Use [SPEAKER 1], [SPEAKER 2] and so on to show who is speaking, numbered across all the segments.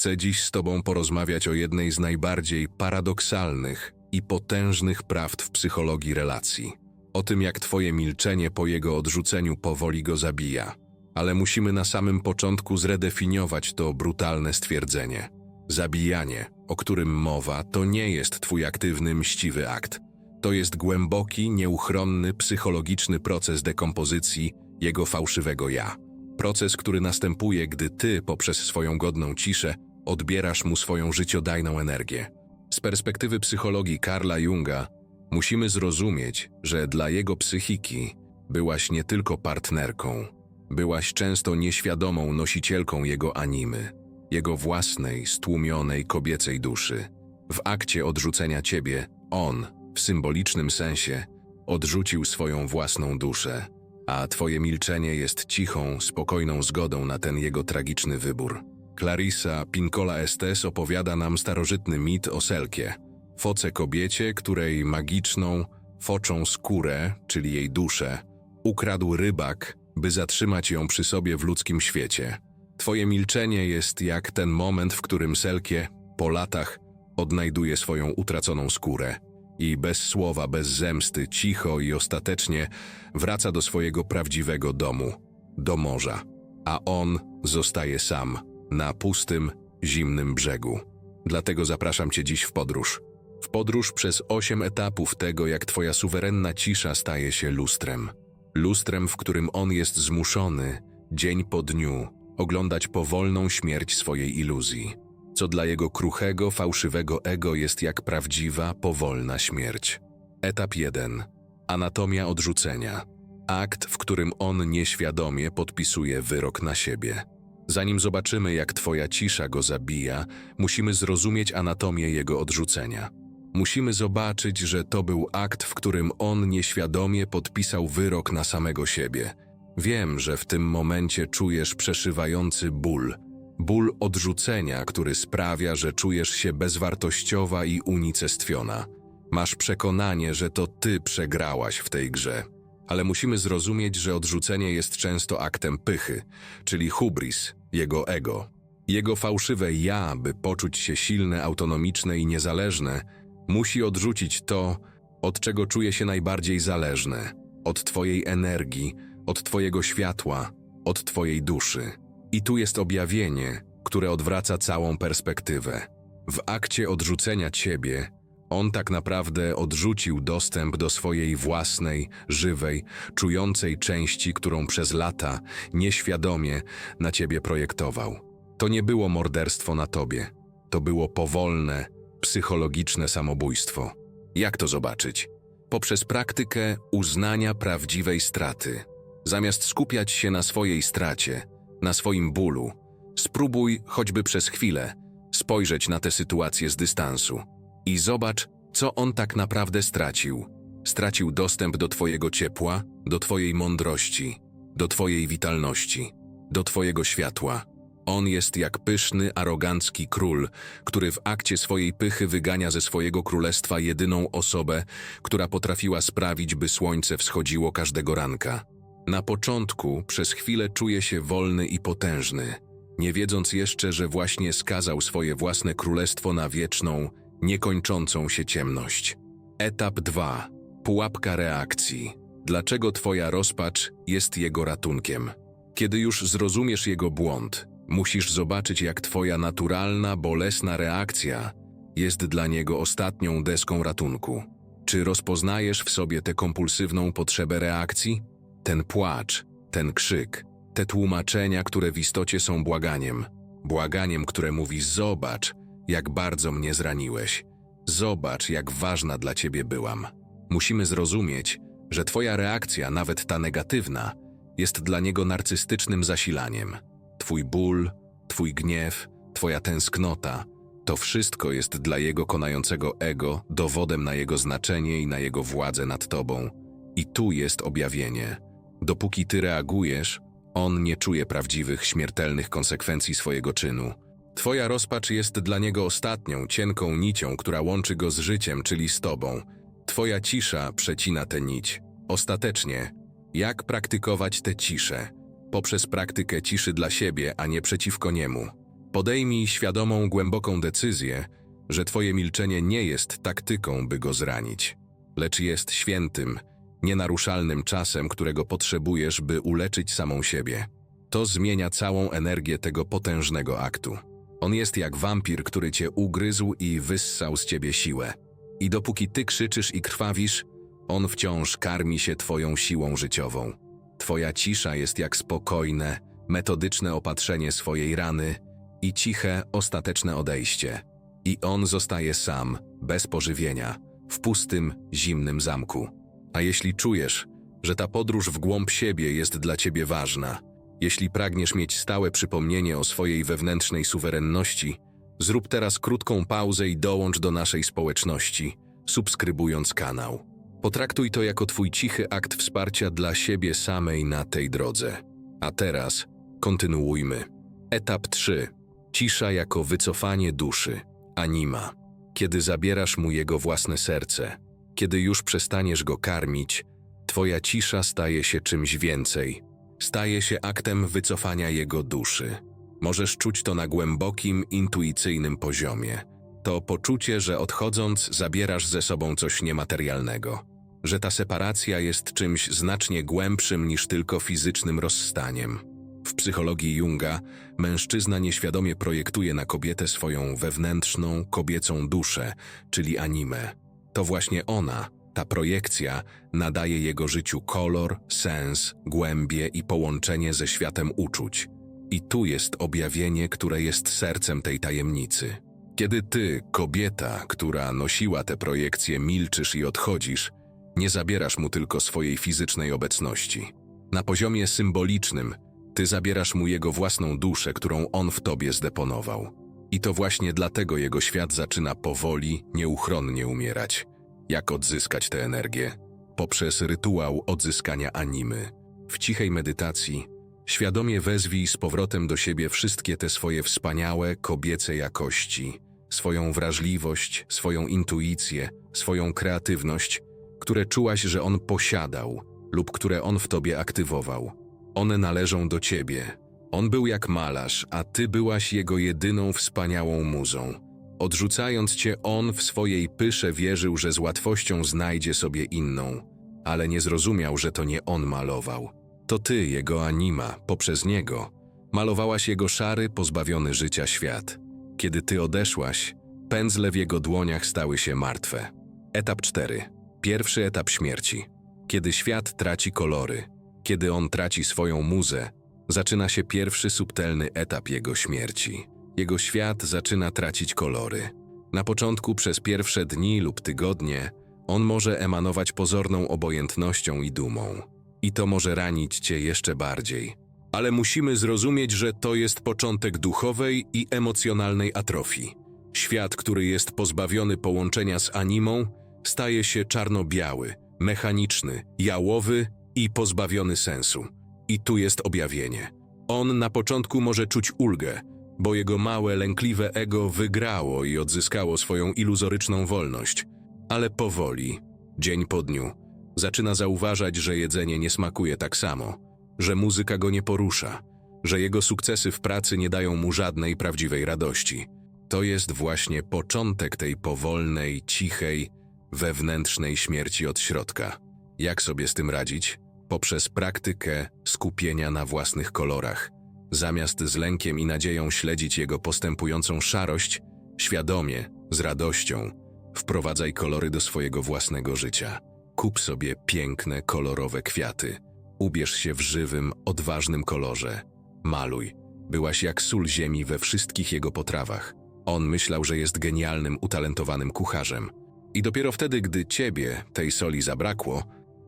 [SPEAKER 1] Chcę dziś z Tobą porozmawiać o jednej z najbardziej paradoksalnych i potężnych prawd w psychologii relacji. O tym, jak Twoje milczenie po jego odrzuceniu powoli go zabija. Ale musimy na samym początku zredefiniować to brutalne stwierdzenie. Zabijanie, o którym mowa, to nie jest Twój aktywny, mściwy akt. To jest głęboki, nieuchronny, psychologiczny proces dekompozycji jego fałszywego ja. Proces, który następuje, gdy ty, poprzez swoją godną ciszę, odbierasz mu swoją życiodajną energię. Z perspektywy psychologii Karla Junga, musimy zrozumieć, że dla jego psychiki byłaś nie tylko partnerką, byłaś często nieświadomą nosicielką jego animy, jego własnej, stłumionej kobiecej duszy. W akcie odrzucenia ciebie, on, w symbolicznym sensie, odrzucił swoją własną duszę a twoje milczenie jest cichą, spokojną zgodą na ten jego tragiczny wybór. Clarissa Pincola Estes opowiada nam starożytny mit o Selkie, foce kobiecie, której magiczną, foczą skórę, czyli jej duszę, ukradł rybak, by zatrzymać ją przy sobie w ludzkim świecie. Twoje milczenie jest jak ten moment, w którym Selkie, po latach, odnajduje swoją utraconą skórę i bez słowa, bez zemsty, cicho i ostatecznie wraca do swojego prawdziwego domu, do morza, a on zostaje sam, na pustym, zimnym brzegu. Dlatego zapraszam Cię dziś w podróż. W podróż przez osiem etapów tego, jak Twoja suwerenna cisza staje się lustrem. Lustrem, w którym on jest zmuszony, dzień po dniu, oglądać powolną śmierć swojej iluzji co dla jego kruchego, fałszywego ego jest jak prawdziwa, powolna śmierć. Etap 1. Anatomia odrzucenia. Akt, w którym on nieświadomie podpisuje wyrok na siebie. Zanim zobaczymy, jak twoja cisza go zabija, musimy zrozumieć anatomię jego odrzucenia. Musimy zobaczyć, że to był akt, w którym on nieświadomie podpisał wyrok na samego siebie. Wiem, że w tym momencie czujesz przeszywający ból – Ból odrzucenia, który sprawia, że czujesz się bezwartościowa i unicestwiona. Masz przekonanie, że to ty przegrałaś w tej grze. Ale musimy zrozumieć, że odrzucenie jest często aktem pychy, czyli hubris, jego ego. Jego fałszywe ja, by poczuć się silne, autonomiczne i niezależne, musi odrzucić to, od czego czuje się najbardziej zależne od Twojej energii, od Twojego światła, od Twojej duszy. I tu jest objawienie, które odwraca całą perspektywę. W akcie odrzucenia ciebie, on tak naprawdę odrzucił dostęp do swojej własnej, żywej, czującej części, którą przez lata nieświadomie na ciebie projektował. To nie było morderstwo na tobie, to było powolne, psychologiczne samobójstwo. Jak to zobaczyć? Poprzez praktykę uznania prawdziwej straty. Zamiast skupiać się na swojej stracie, na swoim bólu, spróbuj choćby przez chwilę spojrzeć na tę sytuację z dystansu i zobacz, co on tak naprawdę stracił. Stracił dostęp do Twojego ciepła, do Twojej mądrości, do Twojej witalności, do Twojego światła. On jest jak pyszny, arogancki król, który w akcie swojej pychy wygania ze swojego królestwa jedyną osobę, która potrafiła sprawić, by słońce wschodziło każdego ranka. Na początku przez chwilę czuje się wolny i potężny, nie wiedząc jeszcze, że właśnie skazał swoje własne królestwo na wieczną, niekończącą się ciemność. Etap 2. Pułapka reakcji. Dlaczego Twoja rozpacz jest jego ratunkiem? Kiedy już zrozumiesz jego błąd, musisz zobaczyć, jak Twoja naturalna, bolesna reakcja jest dla niego ostatnią deską ratunku. Czy rozpoznajesz w sobie tę kompulsywną potrzebę reakcji? Ten płacz, ten krzyk, te tłumaczenia, które w istocie są błaganiem. Błaganiem, które mówi: Zobacz, jak bardzo mnie zraniłeś. Zobacz, jak ważna dla ciebie byłam. Musimy zrozumieć, że twoja reakcja, nawet ta negatywna, jest dla niego narcystycznym zasilaniem. Twój ból, twój gniew, twoja tęsknota to wszystko jest dla jego konającego ego dowodem na jego znaczenie i na jego władzę nad tobą. I tu jest objawienie. Dopóki ty reagujesz, on nie czuje prawdziwych, śmiertelnych konsekwencji swojego czynu. Twoja rozpacz jest dla niego ostatnią, cienką nicią, która łączy go z życiem, czyli z tobą. Twoja cisza przecina tę nić. Ostatecznie, jak praktykować tę ciszę? Poprzez praktykę ciszy dla siebie, a nie przeciwko niemu. Podejmij świadomą, głęboką decyzję, że twoje milczenie nie jest taktyką, by go zranić, lecz jest świętym, nienaruszalnym czasem, którego potrzebujesz, by uleczyć samą siebie. To zmienia całą energię tego potężnego aktu. On jest jak wampir, który cię ugryzł i wyssał z ciebie siłę. I dopóki ty krzyczysz i krwawisz, on wciąż karmi się twoją siłą życiową. Twoja cisza jest jak spokojne, metodyczne opatrzenie swojej rany i ciche, ostateczne odejście. I on zostaje sam, bez pożywienia, w pustym, zimnym zamku. A jeśli czujesz, że ta podróż w głąb siebie jest dla ciebie ważna, jeśli pragniesz mieć stałe przypomnienie o swojej wewnętrznej suwerenności, zrób teraz krótką pauzę i dołącz do naszej społeczności, subskrybując kanał. Potraktuj to jako twój cichy akt wsparcia dla siebie samej na tej drodze. A teraz kontynuujmy. Etap 3. Cisza jako wycofanie duszy. Anima. Kiedy zabierasz mu jego własne serce, kiedy już przestaniesz go karmić, twoja cisza staje się czymś więcej. Staje się aktem wycofania jego duszy. Możesz czuć to na głębokim, intuicyjnym poziomie. To poczucie, że odchodząc zabierasz ze sobą coś niematerialnego. Że ta separacja jest czymś znacznie głębszym niż tylko fizycznym rozstaniem. W psychologii Junga mężczyzna nieświadomie projektuje na kobietę swoją wewnętrzną, kobiecą duszę, czyli animę. To właśnie ona, ta projekcja, nadaje jego życiu kolor, sens, głębie i połączenie ze światem uczuć. I tu jest objawienie, które jest sercem tej tajemnicy. Kiedy ty, kobieta, która nosiła tę projekcję, milczysz i odchodzisz, nie zabierasz mu tylko swojej fizycznej obecności. Na poziomie symbolicznym, ty zabierasz mu jego własną duszę, którą on w tobie zdeponował. I to właśnie dlatego jego świat zaczyna powoli, nieuchronnie umierać. Jak odzyskać tę energię? Poprzez rytuał odzyskania animy. W cichej medytacji świadomie wezwij z powrotem do siebie wszystkie te swoje wspaniałe, kobiece jakości, swoją wrażliwość, swoją intuicję, swoją kreatywność, które czułaś, że on posiadał lub które on w tobie aktywował. One należą do ciebie. On był jak malarz, a ty byłaś jego jedyną wspaniałą muzą. Odrzucając cię, on w swojej pysze wierzył, że z łatwością znajdzie sobie inną, ale nie zrozumiał, że to nie on malował. To ty, jego anima, poprzez niego, malowałaś jego szary, pozbawiony życia świat. Kiedy ty odeszłaś, pędzle w jego dłoniach stały się martwe. Etap 4. Pierwszy etap śmierci. Kiedy świat traci kolory, kiedy on traci swoją muzę, zaczyna się pierwszy subtelny etap jego śmierci. Jego świat zaczyna tracić kolory. Na początku przez pierwsze dni lub tygodnie on może emanować pozorną obojętnością i dumą. I to może ranić cię jeszcze bardziej. Ale musimy zrozumieć, że to jest początek duchowej i emocjonalnej atrofii. Świat, który jest pozbawiony połączenia z animą, staje się czarno-biały, mechaniczny, jałowy i pozbawiony sensu. I tu jest objawienie. On na początku może czuć ulgę, bo jego małe, lękliwe ego wygrało i odzyskało swoją iluzoryczną wolność. Ale powoli, dzień po dniu, zaczyna zauważać, że jedzenie nie smakuje tak samo, że muzyka go nie porusza, że jego sukcesy w pracy nie dają mu żadnej prawdziwej radości. To jest właśnie początek tej powolnej, cichej, wewnętrznej śmierci od środka. Jak sobie z tym radzić? Poprzez praktykę skupienia na własnych kolorach. Zamiast z lękiem i nadzieją śledzić jego postępującą szarość, świadomie, z radością, wprowadzaj kolory do swojego własnego życia. Kup sobie piękne, kolorowe kwiaty. Ubierz się w żywym, odważnym kolorze. Maluj. Byłaś jak sól ziemi we wszystkich jego potrawach. On myślał, że jest genialnym, utalentowanym kucharzem. I dopiero wtedy, gdy ciebie, tej soli zabrakło,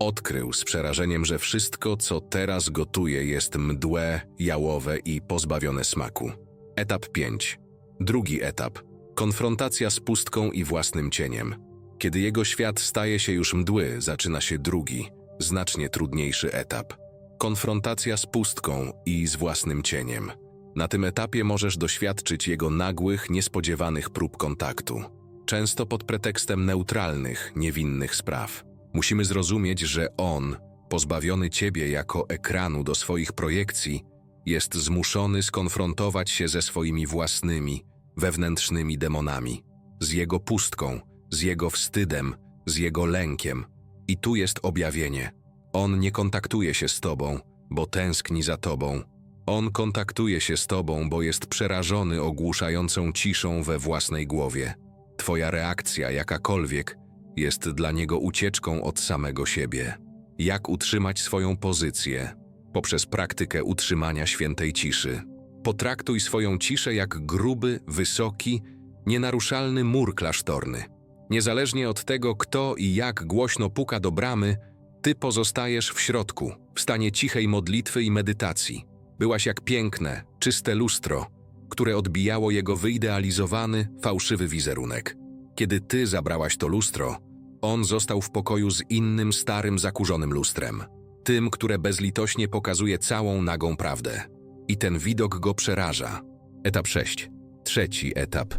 [SPEAKER 1] odkrył z przerażeniem, że wszystko, co teraz gotuje, jest mdłe, jałowe i pozbawione smaku. Etap 5. Drugi etap. Konfrontacja z pustką i własnym cieniem. Kiedy jego świat staje się już mdły, zaczyna się drugi, znacznie trudniejszy etap. Konfrontacja z pustką i z własnym cieniem. Na tym etapie możesz doświadczyć jego nagłych, niespodziewanych prób kontaktu często pod pretekstem neutralnych, niewinnych spraw. Musimy zrozumieć, że on, pozbawiony ciebie jako ekranu do swoich projekcji, jest zmuszony skonfrontować się ze swoimi własnymi, wewnętrznymi demonami, z jego pustką, z jego wstydem, z jego lękiem. I tu jest objawienie. On nie kontaktuje się z tobą, bo tęskni za tobą. On kontaktuje się z tobą, bo jest przerażony ogłuszającą ciszą we własnej głowie. Twoja reakcja, jakakolwiek, jest dla niego ucieczką od samego siebie. Jak utrzymać swoją pozycję? Poprzez praktykę utrzymania świętej ciszy. Potraktuj swoją ciszę jak gruby, wysoki, nienaruszalny mur klasztorny. Niezależnie od tego, kto i jak głośno puka do bramy, ty pozostajesz w środku, w stanie cichej modlitwy i medytacji. Byłaś jak piękne, czyste lustro, które odbijało jego wyidealizowany, fałszywy wizerunek. Kiedy ty zabrałaś to lustro, on został w pokoju z innym, starym, zakurzonym lustrem. Tym, które bezlitośnie pokazuje całą nagą prawdę. I ten widok go przeraża. Etap 6. Trzeci etap.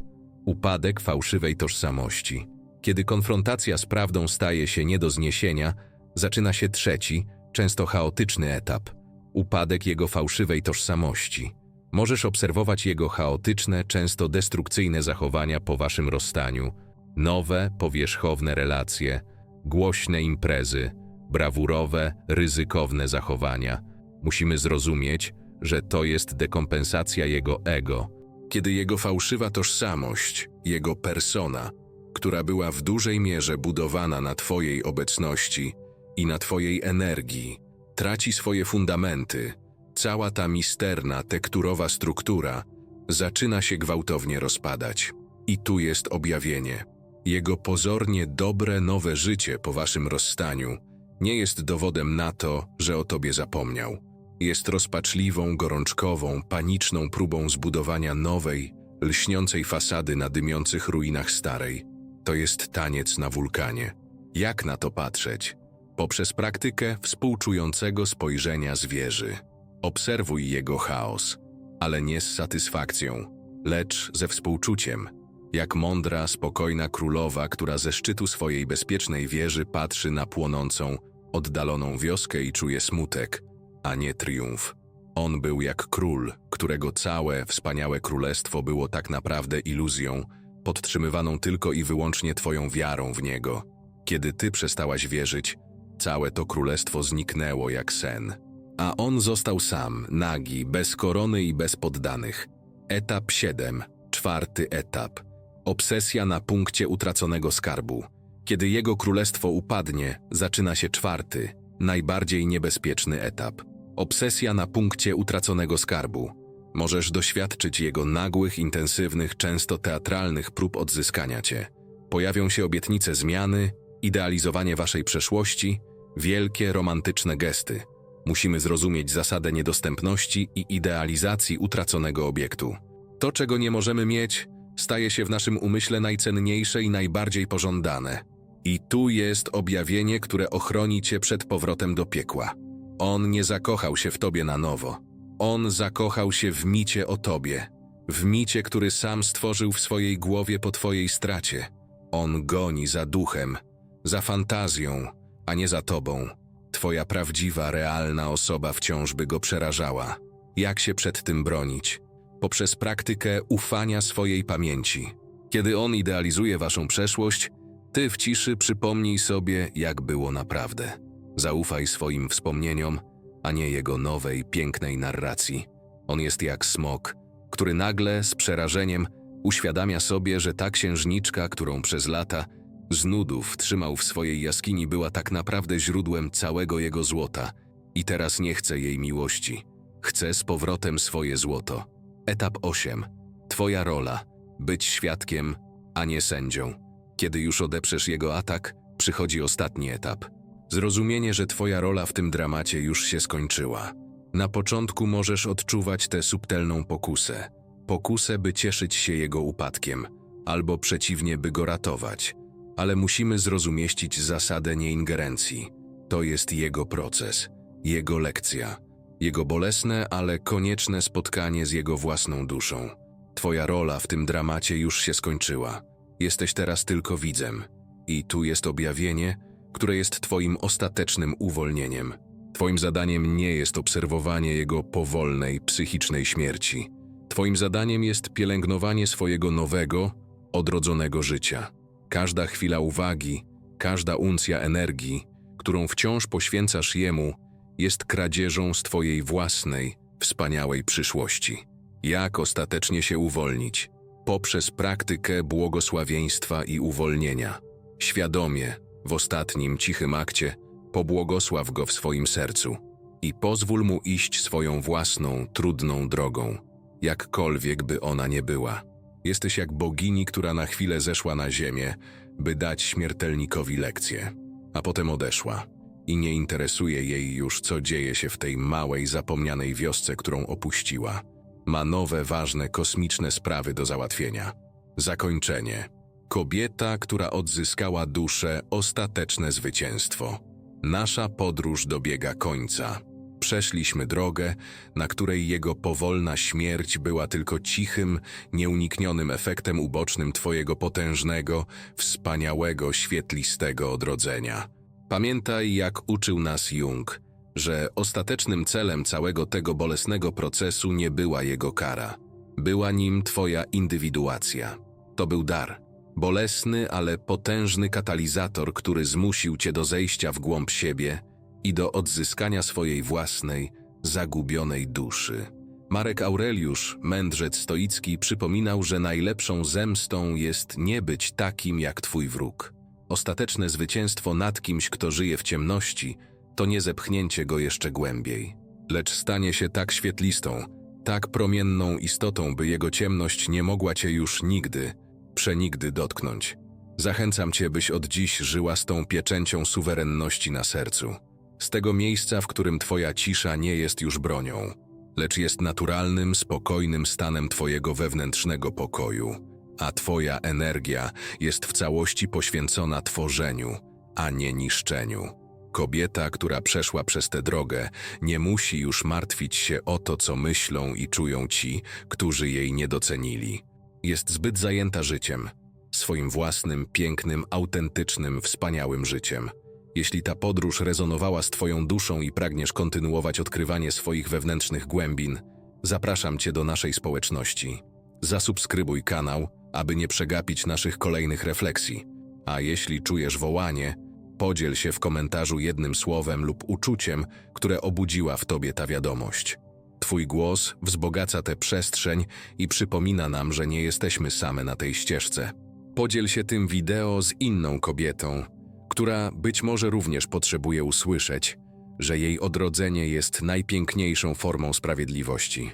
[SPEAKER 1] Upadek fałszywej tożsamości. Kiedy konfrontacja z prawdą staje się nie do zniesienia, zaczyna się trzeci, często chaotyczny etap. Upadek jego fałszywej tożsamości. Możesz obserwować jego chaotyczne, często destrukcyjne zachowania po waszym rozstaniu. Nowe, powierzchowne relacje, głośne imprezy, brawurowe, ryzykowne zachowania. Musimy zrozumieć, że to jest dekompensacja jego ego, kiedy jego fałszywa tożsamość, jego persona, która była w dużej mierze budowana na Twojej obecności i na Twojej energii, traci swoje fundamenty, cała ta misterna, tekturowa struktura zaczyna się gwałtownie rozpadać. I tu jest objawienie. Jego pozornie dobre nowe życie po Waszym rozstaniu nie jest dowodem na to, że o Tobie zapomniał. Jest rozpaczliwą, gorączkową, paniczną próbą zbudowania nowej, lśniącej fasady na dymiących ruinach starej. To jest taniec na wulkanie. Jak na to patrzeć? Poprzez praktykę współczującego spojrzenia zwierzy. Obserwuj jego chaos, ale nie z satysfakcją, lecz ze współczuciem. Jak mądra, spokojna królowa, która ze szczytu swojej bezpiecznej wieży patrzy na płonącą, oddaloną wioskę i czuje smutek, a nie triumf. On był jak król, którego całe, wspaniałe królestwo było tak naprawdę iluzją, podtrzymywaną tylko i wyłącznie Twoją wiarą w niego. Kiedy Ty przestałaś wierzyć, całe to królestwo zniknęło jak sen. A on został sam, nagi, bez korony i bez poddanych. Etap 7, czwarty etap. Obsesja na punkcie utraconego skarbu. Kiedy jego królestwo upadnie, zaczyna się czwarty, najbardziej niebezpieczny etap. Obsesja na punkcie utraconego skarbu. Możesz doświadczyć jego nagłych, intensywnych, często teatralnych prób odzyskania cię. Pojawią się obietnice zmiany, idealizowanie waszej przeszłości, wielkie, romantyczne gesty. Musimy zrozumieć zasadę niedostępności i idealizacji utraconego obiektu. To, czego nie możemy mieć, staje się w naszym umyśle najcenniejsze i najbardziej pożądane. I tu jest objawienie, które ochroni cię przed powrotem do piekła. On nie zakochał się w tobie na nowo. On zakochał się w micie o tobie, w micie, który sam stworzył w swojej głowie po twojej stracie. On goni za duchem, za fantazją, a nie za tobą. Twoja prawdziwa, realna osoba wciąż by go przerażała. Jak się przed tym bronić? Poprzez praktykę ufania swojej pamięci. Kiedy on idealizuje waszą przeszłość, ty w ciszy przypomnij sobie, jak było naprawdę. Zaufaj swoim wspomnieniom, a nie jego nowej, pięknej narracji. On jest jak smok, który nagle, z przerażeniem, uświadamia sobie, że ta księżniczka, którą przez lata z nudów trzymał w swojej jaskini, była tak naprawdę źródłem całego jego złota i teraz nie chce jej miłości. Chce z powrotem swoje złoto. Etap 8. Twoja rola. Być świadkiem, a nie sędzią. Kiedy już odeprzesz jego atak, przychodzi ostatni etap. Zrozumienie, że twoja rola w tym dramacie już się skończyła. Na początku możesz odczuwać tę subtelną pokusę. Pokusę, by cieszyć się jego upadkiem, albo przeciwnie, by go ratować. Ale musimy zrozumieścić zasadę nieingerencji. To jest jego proces, jego lekcja, jego bolesne, ale konieczne spotkanie z jego własną duszą. Twoja rola w tym dramacie już się skończyła. Jesteś teraz tylko widzem. I tu jest objawienie, które jest Twoim ostatecznym uwolnieniem. Twoim zadaniem nie jest obserwowanie jego powolnej, psychicznej śmierci. Twoim zadaniem jest pielęgnowanie swojego nowego, odrodzonego życia. Każda chwila uwagi, każda uncja energii, którą wciąż poświęcasz jemu, jest kradzieżą z Twojej własnej, wspaniałej przyszłości. Jak ostatecznie się uwolnić? Poprzez praktykę błogosławieństwa i uwolnienia. Świadomie, w ostatnim cichym akcie, pobłogosław go w swoim sercu i pozwól mu iść swoją własną, trudną drogą, jakkolwiek by ona nie była. Jesteś jak bogini, która na chwilę zeszła na ziemię, by dać śmiertelnikowi lekcję, a potem odeszła. I nie interesuje jej już, co dzieje się w tej małej, zapomnianej wiosce, którą opuściła. Ma nowe, ważne, kosmiczne sprawy do załatwienia. Zakończenie. Kobieta, która odzyskała duszę, ostateczne zwycięstwo. Nasza podróż dobiega końca. Przeszliśmy drogę, na której jego powolna śmierć była tylko cichym, nieuniknionym efektem ubocznym Twojego potężnego, wspaniałego, świetlistego odrodzenia. Pamiętaj, jak uczył nas Jung, że ostatecznym celem całego tego bolesnego procesu nie była jego kara. Była nim Twoja indywiduacja. To był dar. Bolesny, ale potężny katalizator, który zmusił Cię do zejścia w głąb siebie i do odzyskania swojej własnej, zagubionej duszy. Marek Aureliusz, mędrzec stoicki, przypominał, że najlepszą zemstą jest nie być takim jak Twój wróg. Ostateczne zwycięstwo nad kimś, kto żyje w ciemności, to nie zepchnięcie go jeszcze głębiej, lecz stanie się tak świetlistą, tak promienną istotą, by jego ciemność nie mogła cię już nigdy, przenigdy dotknąć. Zachęcam cię, byś od dziś żyła z tą pieczęcią suwerenności na sercu. Z tego miejsca, w którym twoja cisza nie jest już bronią, lecz jest naturalnym, spokojnym stanem twojego wewnętrznego pokoju, a twoja energia jest w całości poświęcona tworzeniu, a nie niszczeniu. Kobieta, która przeszła przez tę drogę, nie musi już martwić się o to, co myślą i czują ci, którzy jej nie docenili. Jest zbyt zajęta życiem, swoim własnym, pięknym, autentycznym, wspaniałym życiem. Jeśli ta podróż rezonowała z Twoją duszą i pragniesz kontynuować odkrywanie swoich wewnętrznych głębin, zapraszam Cię do naszej społeczności. Zasubskrybuj kanał, aby nie przegapić naszych kolejnych refleksji. A jeśli czujesz wołanie, podziel się w komentarzu jednym słowem lub uczuciem, które obudziła w Tobie ta wiadomość. Twój głos wzbogaca tę przestrzeń i przypomina nam, że nie jesteśmy same na tej ścieżce. Podziel się tym wideo z inną kobietą, która być może również potrzebuje usłyszeć, że jej odrodzenie jest najpiękniejszą formą sprawiedliwości.